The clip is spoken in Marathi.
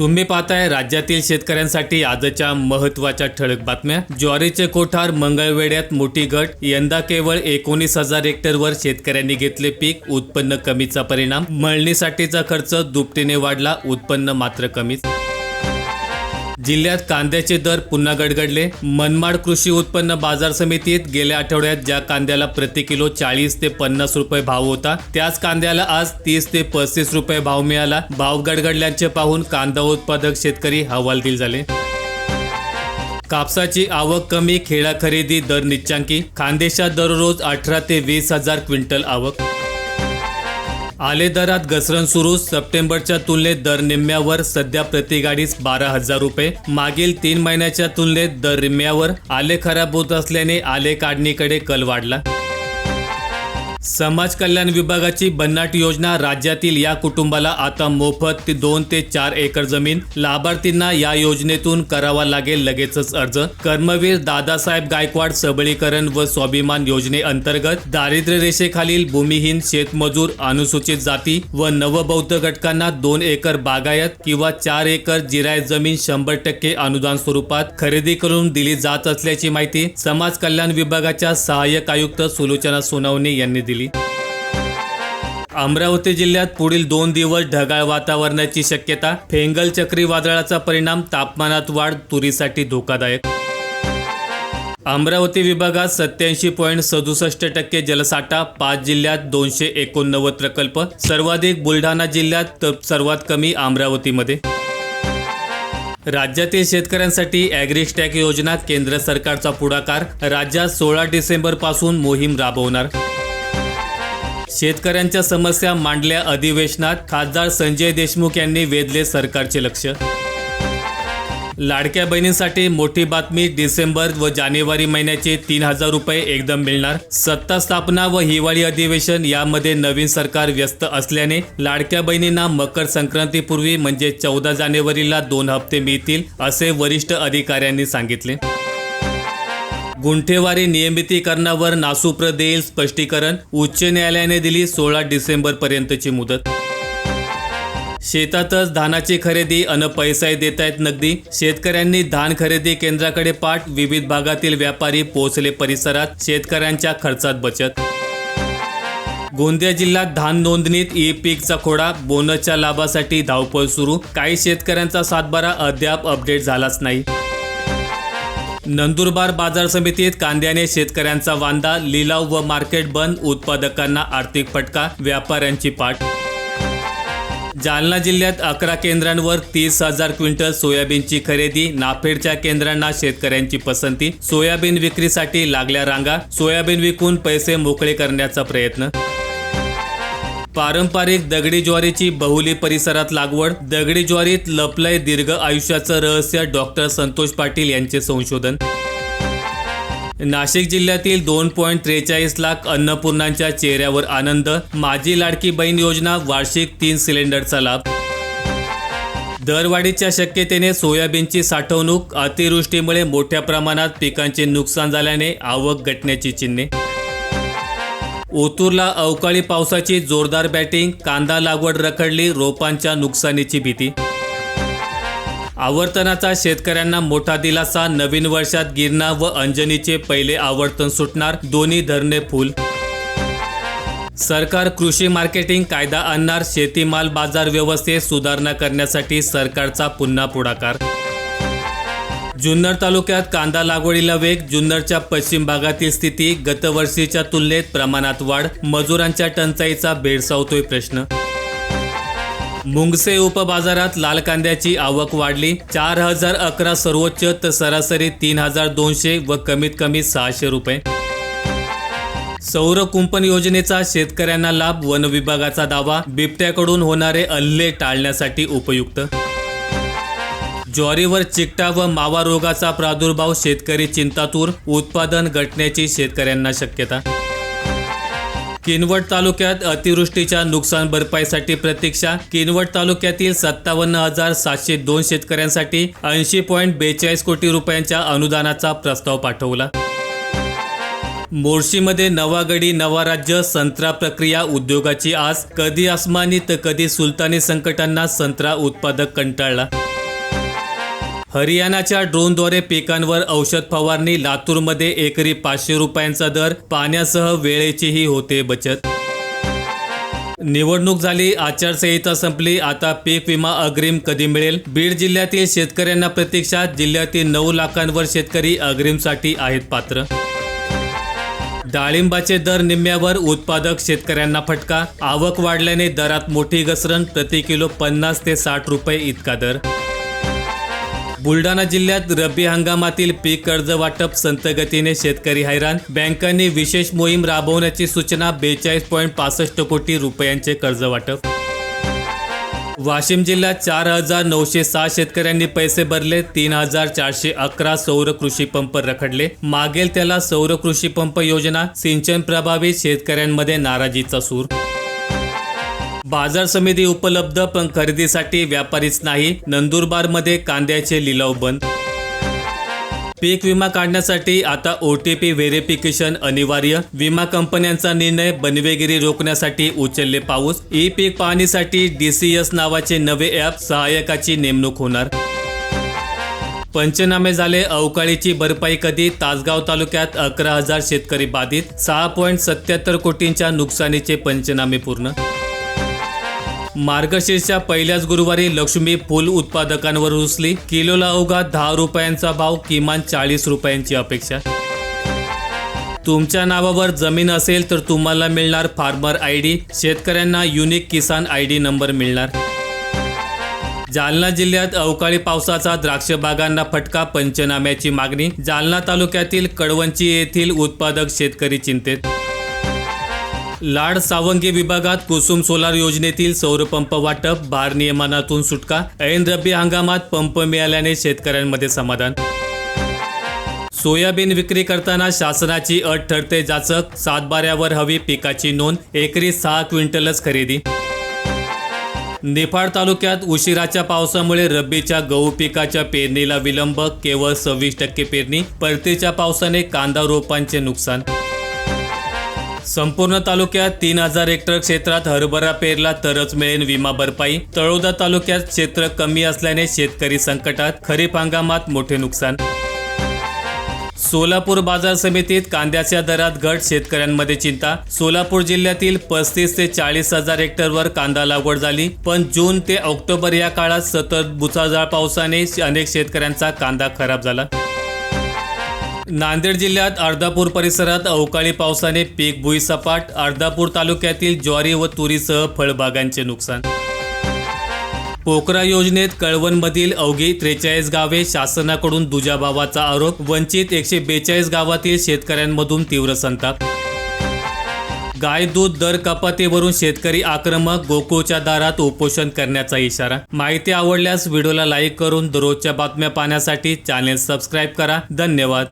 तुम्ही पाहताय राज्यातील शेतकऱ्यांसाठी आजच्या महत्त्वाच्या ठळक बातम्या. ज्वारीचे कोठार मंगळवेड्यात मोठी घट. यंदा केवळ एकोणीस हजार हेक्टरवर शेतकऱ्यांनी घेतले पीक. उत्पन्न कमीचा परिणाम. मळणीसाठीचा खर्च दुपटीने वाढला. उत्पन्न मात्र कमीच. जिल्ह्यात कांद्याचे दर पुन्हा गडगडले. मनमाड कृषी उत्पन्न बाजार समितीत गेल्या आठवड्यात ज्या कांद्याला प्रति किलो चाळीस ते पन्नास रुपये भाव होता त्याच कांद्याला आज तीस ते पस्तीस रुपये भाव मिळाला. भाव गडगडल्याचे पाहून कांदा उत्पादक शेतकरी हवालदिल झाले. कापसाची आवक कमी खेळा खरेदी दर निच्चांकी. खानदेशात दररोज अठरा ते वीस हजार क्विंटल आवक आले दरात घसरण सुरू. सप्टेंबरच्या तुलनेत दर निम्म्यावर. सध्या प्रति गाडीस बारा हजार रुपये. मागील तीन महिन्याच्या तुलनेत दर निम्म्यावर. आले खराब होत असल्याने आले काढणीकडे कल वाढला. समाज कल्याण विभागाची बन्नाट योजना राज्यातील या कुटुंबाला आता मोफत ते दोन ते चार एकर जमीन लाभार्थींना या योजनेतून करावा लागेल लगेचच अर्ज. कर्मवीर दादासाहेब गायकवाड सबळीकरण व स्वाभिमान योजनेअंतर्गत दारिद्र्य रेषेखालील भूमिहीन शेतमजूर अनुसूचित जाती व नवबौद्ध घटकांना दोन एकर बागायत किंवा चार एकर जिरायत जमीन शंभर टक्के अनुदान स्वरूपात खरेदी करून दिली जात असल्याची माहिती समाज कल्याण विभागाच्या सहाय्यक आयुक्त सुलोचना सोनवणे यांनी दिली. अमरावती जिल्ह्यात पुढील दोन दिवस ढगाळ वातावरणाची शक्यता फेंगल चक्रीवादळाचा परिणाम तापमानात वाढ तुरीसाठी धोकादायक. अमरावती विभागात सत्याऐंशी पॉईंट सदुसष्ट टक्के जलसाठा पाच जिल्ह्यात दोनशे एकोणनव्वद प्रकल्प सर्वाधिक बुलढाणा जिल्ह्यात तर सर्वात कमी अमरावतीमध्ये. राज्यातील शेतकऱ्यांसाठी ॲग्रिस्टॅक योजना केंद्र सरकारचा पुढाकार राज्यात सोळा डिसेंबरपासून मोहीम राबवणार. शेतकऱ्यांच्या समस्या मांडल्या अधिवेशनात खासदार संजय देशमुख यांनी वेधले सरकारचे लक्ष. लाडक्या बहिणींसाठी मोठी बातमी डिसेंबर व जानेवारी महिन्याचे तीन हजार रुपये एकदम मिळणार. सत्ता स्थापना व हिवाळी अधिवेशन यामध्ये नवीन सरकार व्यस्त असल्याने लाडक्या बहिणींना मकर संक्रांतीपूर्वी म्हणजे चौदा जानेवारीला दोन हप्ते मिळतील असे वरिष्ठ अधिकाऱ्यांनी सांगितले. गुंठेवारी नियमितीकरणावर नासूप्र देईल स्पष्टीकरण. उच्च न्यायालयाने दिली सोळा डिसेंबर पर्यंतची मुदत. शेतातच धानाची खरेदी अन पैसाही देत आहेत नगदी. शेतकऱ्यांनी धान खरेदी केंद्राकडे पाठ. विविध भागातील व्यापारी पोहोचले परिसरात. शेतकऱ्यांच्या खर्चात बचत. गोंदिया जिल्ह्यात धान नोंदणीत ई पीकचा खोडा. बोनसच्या लाभासाठी धावपळ सुरू. काही शेतकऱ्यांचा सातबारा अद्याप अपडेट झालाच नाही. नंदुरबार बाजार समितीत कांद्याने शेतकऱ्यांचा वांदा लिलाव व मार्केट बंद उत्पादकांना आर्थिक फटका व्यापाऱ्यांची पाठ. जालना जिल्ह्यात अकरा केंद्रांवर तीस हजार क्विंटल सोयाबीनची खरेदी नाफेडच्या केंद्रांना शेतकऱ्यांची पसंती सोयाबीन विक्रीसाठी लागल्या रांगा सोयाबीन विकून पैसे मोकळे करण्याचा प्रयत्न पारंपरिक दगडी ज्वारीची बहुली परिसरात लागवड. दगडी ज्वारीत लपलय दीर्घ आयुष्याचं रहस्य डॉक्टर संतोष पाटील यांचे संशोधन. नाशिक जिल्ह्यातील दोन पॉईंट त्रेचाळीस लाख अन्नपूर्णांच्या चेहऱ्यावर आनंद. माझी लाडकी बहीण योजना वार्षिक तीन सिलेंडरचा लाभ. दरवाढीच्या शक्यतेने सोयाबीनची साठवणूक. अतिवृष्टीमुळे मोठ्या प्रमाणात पिकांचे नुकसान झाल्याने आवक घटण्याची चिन्हे. ओतूरला अवकाळी पावसाची जोरदार बॅटिंग कांदा लागवड रखडली रोपांच्या नुकसानीची भीती. आवर्तनाचा शेतकऱ्यांना मोठा दिलासा नवीन वर्षात गिरणा व अंजनीचे पहिले आवर्तन सुटणार दोन्ही धरणे फुल. सरकार कृषी मार्केटिंग कायदा आणणार शेतीमाल बाजार व्यवस्थेत सुधारणा करण्यासाठी सरकारचा पुन्हा पुढाकार. जुन्नर तालुक्यात कांदा लागवडीला वेग. जुन्नरच्या पश्चिम भागातील स्थिती गतवर्षीच्या तुलनेत प्रमाणात वाढ. मजुरांच्या टंचाईचा भेडसावतोय प्रश्न. मुंगसे उपबाजारात लाल कांद्याची आवक वाढली. चार हजार अकरा सर्वोच्च तर सरासरी तीन हजार दोनशे व कमीत कमी सहाशे रुपये. सौर कुंपण योजनेचा शेतकऱ्यांना लाभ. वन विभागाचा दावा. बिबट्याकडून होणारे अल्ले टाळण्यासाठी उपयुक्त. ज्वारीवर चिकटा व मावा रोगाचा प्रादुर्भाव शेतकरी चिंतातूर उत्पादन घटण्याची शेतकऱ्यांना शक्यता. किनवट तालुक्यात अतिवृष्टीच्या नुकसान भरपाईसाठी प्रतीक्षा किनवट तालुक्यातील सत्तावन्न हजार सातशे दोन शेतकऱ्यांसाठी ऐंशी पॉईंट बेचाळीस कोटी रुपयांच्या अनुदानाचा प्रस्ताव पाठवला. मोर्शीमध्ये नवागडी नवा राज्य संत्रा प्रक्रिया उद्योगाची आज कधी आसमानी तर कधी सुलतानी संकटांना संत्रा उत्पादक कंटाळला. हरियाणाच्या ड्रोनद्वारे पिकांवर औषध फवारणी लातूरमध्ये एकरी पाचशे रुपयांचा दर पाण्यासह वेळेचीही होते बचत. निवडणूक झाली आचारसंहिता संपली आता पीक विमा अग्रिम कधी मिळेल? बीड जिल्ह्यातील शेतकऱ्यांना प्रतीक्षा जिल्ह्यातील नऊ लाखांवर शेतकरी अग्रिमसाठी आहेत पात्र. डाळिंबाचे दर निम्म्यावर उत्पादक शेतकऱ्यांना फटका आवक वाढल्याने दरात मोठी घसरण प्रति किलो पन्नास ते साठ रुपये इतका दर. बुलढाणा जिल्ह्यात रब्बी हंगामातील पीक कर्ज वाटप संतगतीने शेतकरी हैराण. बँकांनी विशेष मोहीम राबवण्याची सूचना बेचाळीस पॉईंट पासष्ट कोटी रुपयांचे कर्ज वाटप. वाशिम जिल्ह्यात चार हजार नऊशे सहा शेतकऱ्यांनी पैसे भरले तीन हजार चारशे अकरा सौर कृषी पंप रखडले. मागेल त्याला सौर कृषी पंप योजना सिंचन प्रभावित शेतकऱ्यांमध्ये नाराजीचा सूर बाजार समिती उपलब्ध पण खरेदीसाठी व्यापारीच नाही. नंदुरबारमध्ये कांद्याचे लिलाव बंद. पीक विमा काढण्यासाठी आता ओ टी पी व्हेरिफिकेशन अनिवार्य. विमा कंपन्यांचा निर्णय बनवेगिरी रोखण्यासाठी उचलले पाऊस. ई पीक पाहणीसाठी डीसीएस नावाचे नवे ॲप सहाय्यकाची नेमणूक होणार. पंचनामे झाले अवकाळीची भरपाई कधी? तासगाव तालुक्यात अकरा हजार शेतकरी बाधित. सहा पॉईंट सत्याहत्तर कोटींच्या नुकसानीचे पंचनामे पूर्ण. मार्गशीर्षच्या पहिल्याच गुरुवारी लक्ष्मी फुल उत्पादकांवर रुसली. किलोला अवघा दहा रुपयांचा भाव किमान चाळीस रुपयांची अपेक्षा. तुमच्या नावावर जमीन असेल तर तुम्हाला मिळणार फार्मर आय डी. शेतकऱ्यांना unique Kisan I D number मिळणार. जालना जिल्ह्यात अवकाळी पावसाचा द्राक्ष बागांना फटका पंचनाम्याची मागणी. जालना तालुक्यातील कडवंची येथील उत्पादक शेतकरी चिंतेत. लाड सावंगी विभागात कुसुम सोलार योजनेतील सौरपंप वाटप भार नियमनातून सुटका ऐन रब्बी हंगामात पंप मिळाल्याने शेतकऱ्यांमध्ये समाधान. सोयाबीन विक्री करताना शासनाची अट ठरते जाचक सातबाऱ्यावर हवी पिकाची नोंद एकरी सहा क्विंटलच खरेदी. निफाड तालुक्यात उशिराच्या पावसामुळे रब्बीच्या गहू पिकाच्या पेरणीला विलंब केवळ सव्वीस टक्के पेरणी परतीच्या पावसाने कांदा रोपांचे नुकसान. संपूर्ण तालुक्यात तीन हजार हेक्टर क्षेत्रात हरभरा पेरला तरच मिळेल विमा भरपाई. तळोदा तालुक्यात क्षेत्र कमी असल्याने शेतकरी संकटात खरीप हंगामात मोठे नुकसान. सोलापूर बाजार समितीत कांद्याच्या दरात घट शेतकऱ्यांमध्ये चिंता. सोलापूर जिल्ह्यातील पस्तीस ते चाळीस हजार हेक्टरवर कांदा लागवड झाली पण जून ते ऑक्टोबर या काळात सतत भुसाजाळ पावसाने अनेक शेतकऱ्यांचा कांदा खराब झाला. नांदेड जिल्ह्यात अर्धापूर परिसरात अवकाळी पावसाने पीक भुईसपाट अर्धापूर तालुक्यातील ज्वारी व तुरीसह फळबागांचे नुकसान. पोकरा योजनेत कळवणमधील अवघी त्रेचाळीस गावे शासनाकडून दुजाभावाचा आरोप वंचित एकशे बेचाळीस गावातील शेतकऱ्यांमधून तीव्र संताप. गाय दूध दर कपातीवरून शेतकरी आक्रमक गोकुळच्या दारात उपोषण करण्याचा इशारा. माहिती आवडल्यास व्हिडिओला लाईक करून दररोजच्या बातम्या पाहण्यासाठी चॅनेल सबस्क्राईब करा. धन्यवाद.